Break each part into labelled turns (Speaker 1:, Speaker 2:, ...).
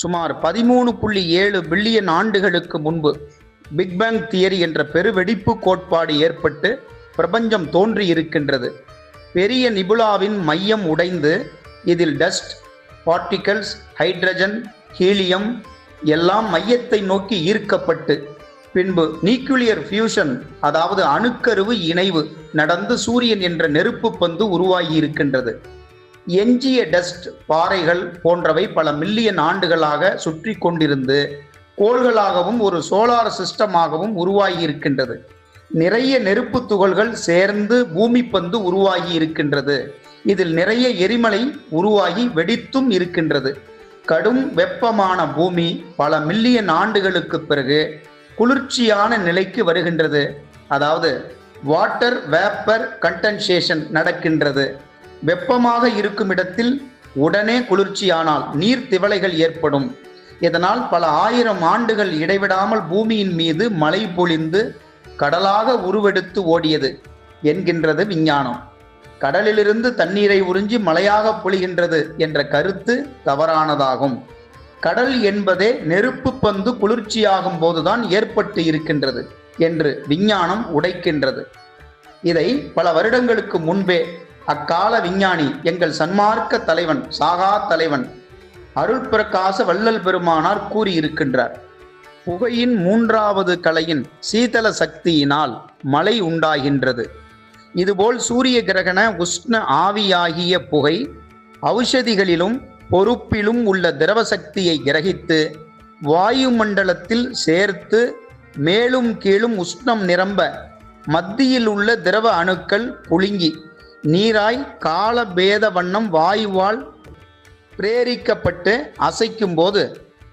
Speaker 1: சுமார் பதிமூணு புள்ளி ஏழு பில்லியன் ஆண்டுகளுக்கு முன்பு பிக் பேங் தியரி என்ற பெருவெடிப்பு கோட்பாடு ஏற்பட்டு பிரபஞ்சம் தோன்றி இருக்கின்றது. பெரிய நிபுலாவின் மையம் உடைந்து இதில் டஸ்ட் பார்ட்டிகல்ஸ் ஹைட்ரஜன் ஹீலியம் எல்லாம் மையத்தை நோக்கி ஈர்க்கப்பட்டு பின்பு நியூக்ளியர் ஃபியூஷன் அதாவது அணுக்கருவு இணைவு நடந்து சூரியன் என்ற நெருப்பு பந்து உருவாகி இருக்கின்றது. எஞ்சிய டஸ்ட் பாறைகள் போன்றவை பல மில்லியன் ஆண்டுகளாக சுற்றி கொண்டிருந்து கோள்களாகவும் ஒரு சோலார் சிஸ்டமாகவும் உருவாகி இருக்கின்றது நிறைய நெருப்பு துகள்கள் சேர்ந்து பூமி பந்து உருவாகி இருக்கின்றது. இதில் நிறைய எரிமலை உருவாகி வெடித்தும் இருக்கின்றது. கடும் வெப்பமான பூமி பல மில்லியன் ஆண்டுகளுக்கு பிறகு குளிர்ச்சியான நிலைக்கு வருகின்றது. அதாவது வாட்டர் வேப்பர் கண்டென்சேஷன் நடக்கின்றது. வெப்பமாக இருக்கும் இடத்தில் உடனே குளிர்ச்சியானால் நீர் திவலைகள் ஏற்படும். இதனால் பல ஆயிரம் ஆண்டுகள் இடைவிடாமல் பூமியின் மீது மழை பொழிந்து கடலாக உருவெடுத்து ஓடியது என்கின்றது விஞ்ஞானம். கடலிலிருந்து தண்ணீரை உறிஞ்சி மழையாக பொழிகின்றது என்ற கருத்து தவறானதாகும். கடல் என்பதே நெருப்பு பந்து குளிர்ச்சியாகும் போதுதான் ஏற்பட்டு இருக்கின்றது என்று விஞ்ஞானம் உடைக்கின்றது. இதை பல வருடங்களுக்கு முன்பே அக்கால விஞ்ஞானி எங்கள் சன்மார்க்க தலைவன் சாகா தலைவன் அருள் பிரகாச வள்ளல் பெருமானார் கூறியிருக்கின்றார். புகையின் மூன்றாவது கலையின் சீதள சக்தியினால் மழை உண்டாகின்றது. இதுபோல் சூரிய கிரகண உஷ்ண ஆவியாகிய புகை ஔஷதிகளிலும் பொறுப்பிலும் உள்ள திரவ சக்தியை கிரகித்து வாயுமண்டலத்தில் சேர்த்து மேலும் கீழும் உஷ்ணம் நிரம்ப மத்தியில் உள்ள திரவ அணுக்கள் புழுங்கி நீராய் காலபேத வண்ணம் வாயுவால் பிரேரிக்கப்பட்டு அசைக்கும் போது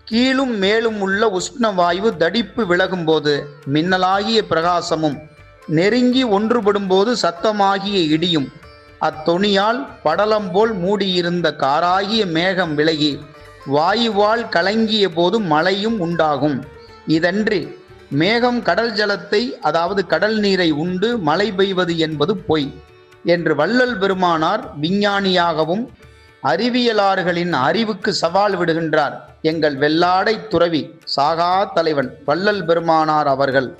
Speaker 1: கீழும் மேலும் உள்ள உஷ்ண வாயு தடிப்பு விலகும் போது மின்னலாகிய பிரகாசமும் நெருங்கி ஒன்றுபடும் போது சத்தமாகிய இடியும். அத்தொனியால் படலம் போல் மூடியிருந்த காராகிய மேகம் விலகி வாயுவால் கலங்கிய போது மழையும் உண்டாகும். இதன்றி மேகம் கடல் ஜலத்தை அதாவது கடல் நீரை உண்டு மழை பெய்வது என்பது பொய். என்று வள்ளல் பெருமானார் விஞ்ஞானியாகவும் அறிவியலாளர்களின் அறிவுக்கு சவால் விடுகின்றார். எங்கள் வெள்ளாடை துறவி சாகா தலைவன் வள்ளல் பெருமானார் அவர்கள்.